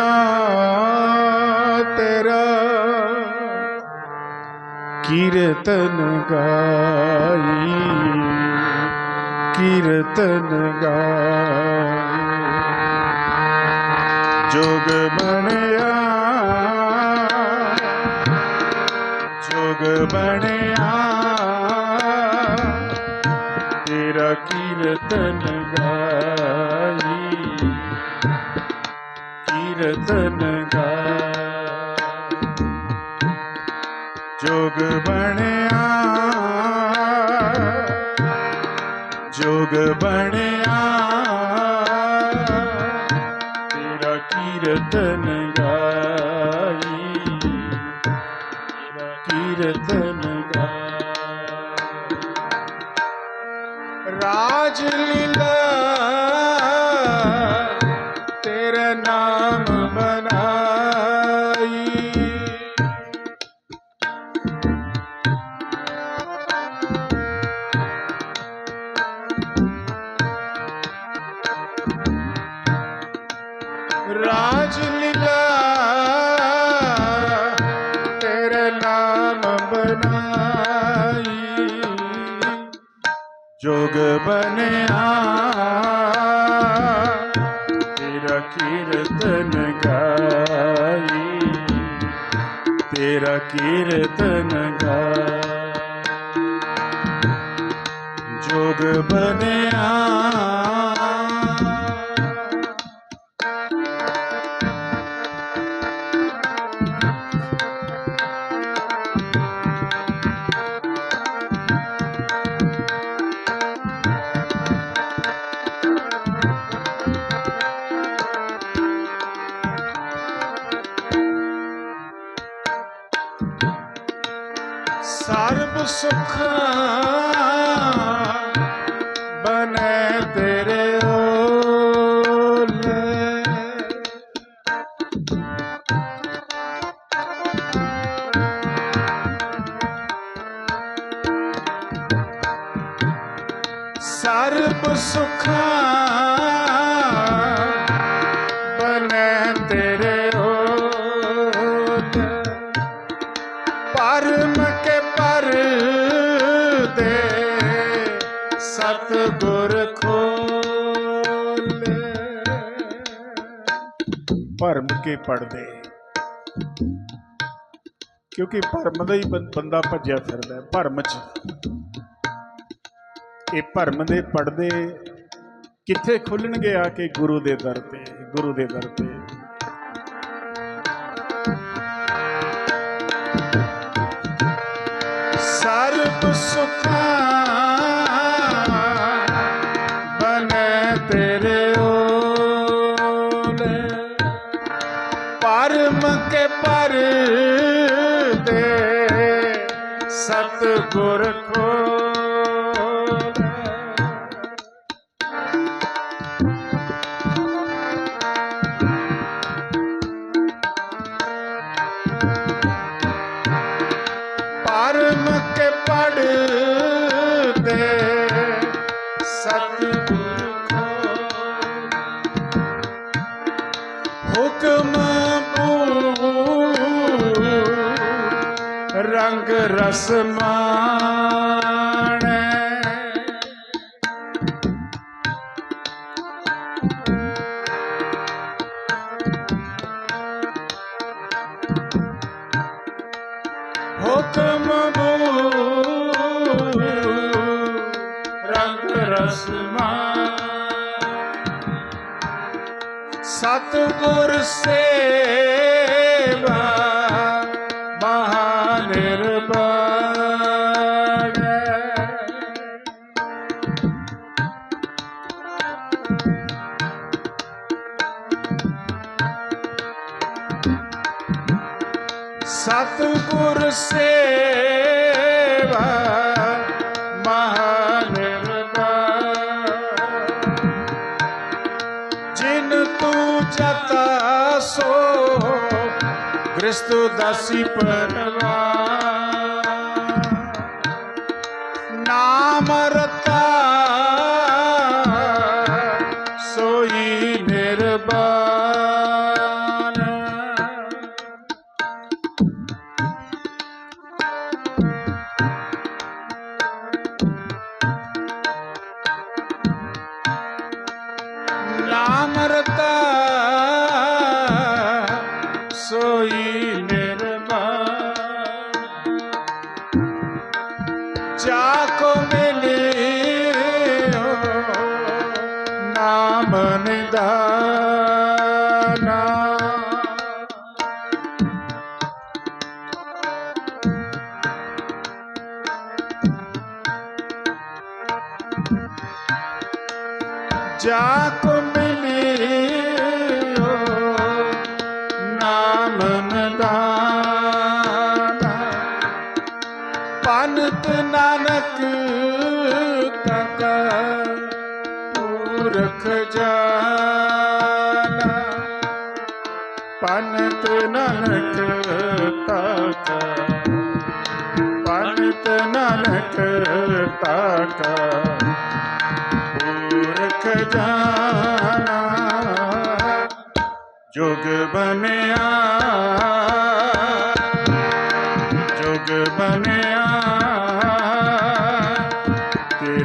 ਬਣਿਆ ਤੇਰਾ। ਕੀਰਤਨ ਗਾਈ ਕੀਰਤਨ ਗਾਈ। ਜੋਗ ਬਣਿਆ ਜੋਗ ਬਣਿਆ। ਤੇਰਾ ਕੀਰਤਨ ਗਾਈ। ਕੀਰਤਨ ਗਾਈ ਜੋਗ ਬਣਿਆ ਜੋਗ ਬਣਿਆ। ਤੇਰਾ ਕੀਰਤਨ ਗਾਈ ਤੇਰਾ ਕੀਰਤਨ ਗਾਈ ਰਾਜ ਕੀਰਤਨ ਗਾਈ ਜੋਗ ਬਣਿਆ ਸੁਖ ਬਨੇ ਤੇਰੇ ਓਲੇ। ਸਰਬ ਸੁਖ ਬਨੇ ਤੇਰੇ ਭਰਮ ਕੇ ਪੜਦੇ ਕਿਉਂਕਿ ਭਰਮ ਦਾ ਹੀ ਬੰਦਾ ਭੱਜਿਆ ਫਿਰਦਾ ਭਰਮ ਚ। ਇਹ ਭਰਮ ਦੇ ਪੜਦੇ ਕਿੱਥੇ ਖੁੱਲਣਗੇ ਆ ਕੇ ਗੁਰੂ ਦੇ ਦਰ ਤੇ, ਗੁਰੂ ਦੇ ਦਰ ਤੇ? ਪਰਮ ਕੇ ਪਰ ਦੇ ਸਤਗੁਰ ਖੋਲੇ ਪਰਮ ਕੇ ਪੜ ਰੰਗ ਹੁਕਮ ਬੂ ਰੰਗ ਰਸ ਮਾਣੈ ਸਤਗੁਰ ਸੇਵਾ ਕ੍ਰਿਸਤੂ ਦਾਸੀ ਪਰਵਾ ਚਾਕੋ ਮਿਲਿਓ ਨਾਮ ਨਿਦਾਨਾ। ਜਾ ਜਾਨਾ ਪਨਤ ਨਾਨਕ ਕਾਕਾ ਪਨਤ ਨਾਨਕ ਕਾਕਾ ਪੂਰਖ ਜਾਨਾ ਜੁਗ ਬਨਿਆ ਜੁਗ ਬਨਿਆ।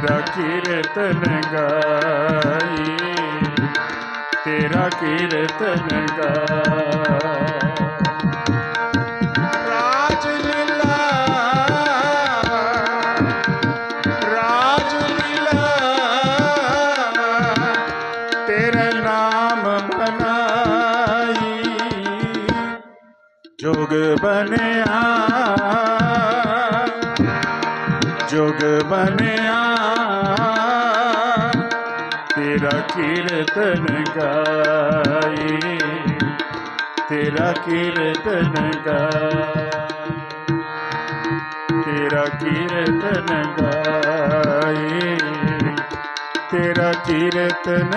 ਤੇਰਾ ਕੀਰਤਨ ਗਾਈ ਤੇਰਾ ਕੀਰਤਨ ਗਾਈ ਰਾਜ ਤੇਰਾ ਨਾਮ ਬਨਾਈ ਜੋਗ ਬਣਿਆ ਜੋਗ ਬਣਿਆ। ਤੇਰਾ ਕੀਰਤਨ ਗਾਈ ਤੇਰਾ ਕੀਰਤਨ ਗਾਈ ਤੇਰਾ ਕੀਰਤਨ ਗਾਈ ਤੇਰਾ ਕੀਰਤਨ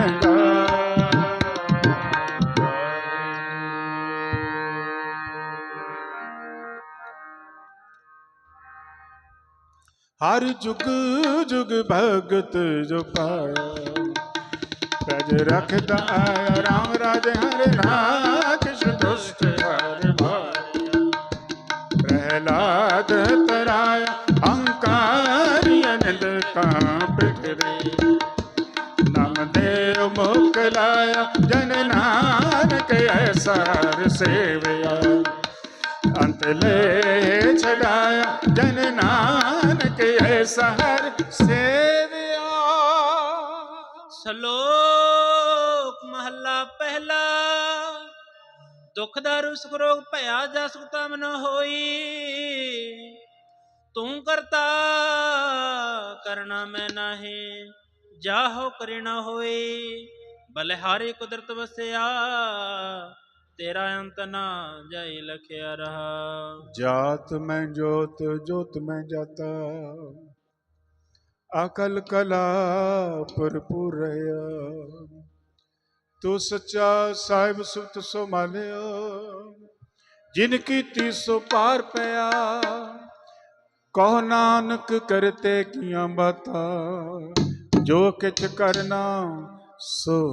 ਹਰ ਜੁਗ ਜੁਗ ਭਗਤ ਜੋ ਪਾਇਆ ਤਜ ਰਖਦਾ ਰਾਮ ਰਾਜ ਹਰ ਨਾਚ ਦੁਸ਼ਟ ਹਰ ਮਾਰਿਆ ਪ੍ਰਹਿਲਾਦ ਤਰਾਇਆ, ਹੰਕਾਰੀ ਅਨੰਦ ਕਾਂਪ ਕਰੇ ਨਾਮ ਦੇਵ ਮੁਖ ਲਾਇਆ, ਜਨ ਨਾਨਕ ਐਸਾ ਸੇਵਿਆ। ਅੰਤ ਲੈ ਛਡਾਇਆ, ਜਨ ਨਾਨਕ ਐਸਾ ਹਰ ਸੇਵਿਆ। ਸ਼ਲੋਕ ਪਹਿਲਾ। ਦੁੱਖ ਦਾ ਸੁਖ ਰੋਗ ਭਇਆ ਜਸ ਸੁਤਾ ਮਨ ਹੋਈ। ਤੂੰ ਕਰਤਾ, ਕਰਨਾ ਮੈਂ ਨਾਹੀ, ਜਾਹੋ ਕਰੇ ਹੋਈ। ਬਲਿਹਾਰੀ ਕੁਦਰਤ ਵਸਿਆ, ਤੇਰਾ ਅੰਤ ਨਾ ਜਾਈ ਲਖਿਆ ਰਹਾ। ਜਾਤ ਮੈਂ ਜੋਤ ਜੋਤ ਮੈਂ ਜਾਤਾ। ਅਕਲ ਕਲਾ ਭਰਪੂਰ ਰਹਾ। ਤੂੰ ਸੱਚਾ ਸਾਹਿਬ ਸੁਤ ਸੋ ਮਾਲਿਆ ਜਿਨ ਕੀਤੀ ਸੋ ਪਾਰ ਪਿਆ। ਕਹ ਨਾਨਕ ਕਰਤੇ ਕੀਆਂ ਬਾਤਾਂ, ਜੋ ਕਿਛ ਕਰਨਾ ਸੋ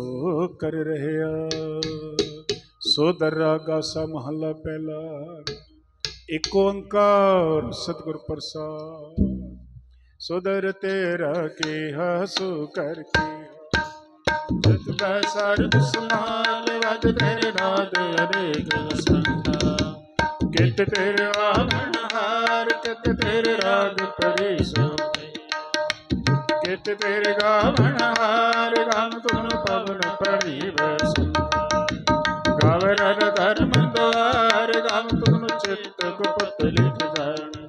ਕਰ ਰਹਿਆ। ਸੋ ਦਰਰਾ ਗਾਸਾ ਪਹਿਲਾ, ਇਕ ਓੰਕਾਰ ਸਤਿਗੁਰ ਪ੍ਰਸਾਦ। ਸੁਦਰ ਤੇਰਾ ਕੀ ਹਸੂ ਕਰਕੇ ਕੀ ਜਤ ਸਰਬ ਸਮਾਲ ਵਜ ਤੇਰੇ ਨਾਦ ਅਨੇਕ ਸੰਗਾ। ਕਿਤ ਤੇਰੇ ਆਵਣ ਹਾਰ ਕਿਤ ਤੇਰੇ ਰਾਗ ਪਰੀ ਸੋਤੇ ਕਿਤ ਤੇਰੇ ਗਾਵਣ ਹਾਰ ਗਾਮ ਤੁਨ ਪਵਨ ਪਰੀ ਵਸੰਗਾ ਗਾਵਰਨ ਧਰਮ ਦੁਆਰ ਗਾਮ ਤੁਨ ਚਿਤ ਗੁਪਤ ਲਿਖ ਜਾਣ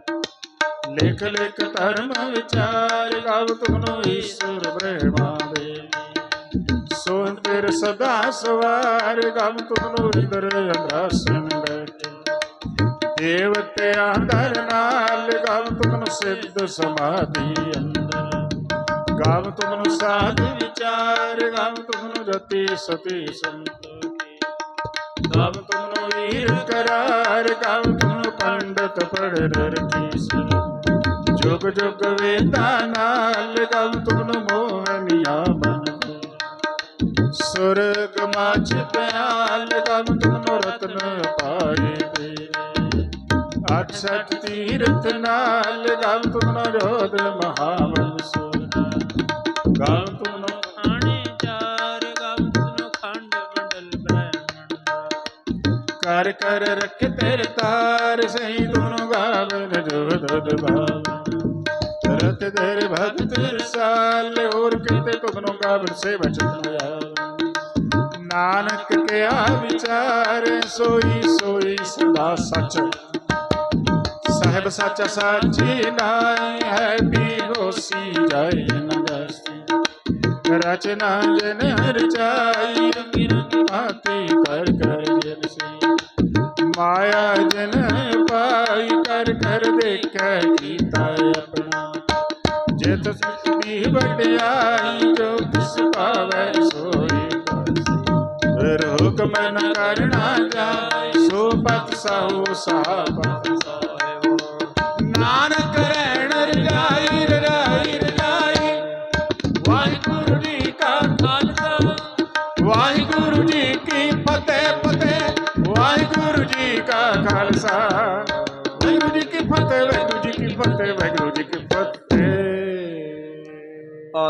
ਲਿਖ ਲਿਖ ਧਰਮ ਵਿਚਾਰ, ਗਾਵ ਤੁਨ ਈਸ਼ਵਰ ਬ੍ਰਹਮਾ ਦੇ। ਸੋ ਸਦਾ ਸਵਾਰ, ਗਮ ਤੁਮਨੁ ਇੰਦਰ ਅੰਦਰਾਸਨ ਬੈਠੇ। ਦੇਵਤੇ ਅੰਦਰ ਨਾਲ, ਗਮ ਤੁਮਨੁ ਸਿੱਧ ਸਮਾਧੀ ਅੰਦਰ। ਗਮ ਤੁਮਨੁ ਸਾਧ ਵਿਚਾਰ, ਗਮ ਤੁਮਨੁ ਰਤੀ ਸਤੀ ਸੰਤੋਖੀ। ਗਮ ਤੁਮਨੁ ਵੀਰ ਕਰਾਰ, ਗਮ ਤੁਮਨੁ ਪੰਡਤ ਪੜ ਰਖੀ ਸੀ ਜੁਗ ਜੁਗ ਵੇਦਾਂ ਨਾਲ, ਗਮ ਤੁਮਨੁ ਮੋਹਨੀਆ ਸੁਰਗ ਮਾਚ ਪਿਆਲ ਗਮ ਤੁਮਨੁ ਰਤਨ ਪਾਏ ਤੇਰੇ। ਅਠ ਸਠ ਤੀਰਥ ਨਾਲ ਗਮ ਤੁਮਨੁ ਰੋਧ ਮਹਾਵਨ ਸੋਨਾ। ਗਮ ਤੁਮਨੁ ਖਾਣੇ ਚਾਰ ਗਮ ਤੁਨ ਖੰਡ ਮੰਡਲ ਬ੍ਰਹਮਣ ਕਰ ਕਰ ਰਖ ਤੇਰੇ ਤਾਰ ਸਹੀ ਤੁਮਨੁ ਗਾਵਨ ਜੋ ਦਦ ਭਾਵ ਰਤ ਤੇਰੇ ਭਗਤ ਰਸਾਲ ਹੋਰ ਕਿਤੇ ਤੁਮਨੁ ਗਾਵਨ ਸੇ ਬਚਨ ਨਾਨਕ ਕਿਆ ਵਿਚਾਰ, ਸੋਈ ਸੋਈ ਸਦਾ ਸੱਚ। ਸਾਹਿਬ ਸੱਚ ਸਾਚੀ ਨਾਈ ਹੈ, ਵੀ ਹੋਸੀ ਜਾਏ ਨ ਰਚਨਾ ਜਨ ਰਚਾਈ ਰੰਗੀ ਕਰ ਕਰ ਜਨ ਸੀ। ਮਾਇਆ ਜਨ ਪਾਈ, ਕਰ ਕਰ ਦੇਖੈ ਕੀਤਾ ਜੇ ਤਿਸ ਵਡਿਆਈ ਜੋ ਕਿਸ ਪਾਵੈ ਸੋਈ ਫਿਰ ਹੁਕਮ ਨ ਕਰਨਾ ਜਾਏ, ਸੋ ਪਤ ਸਾਹੂ ਸਾਪਤ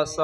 ਜੀ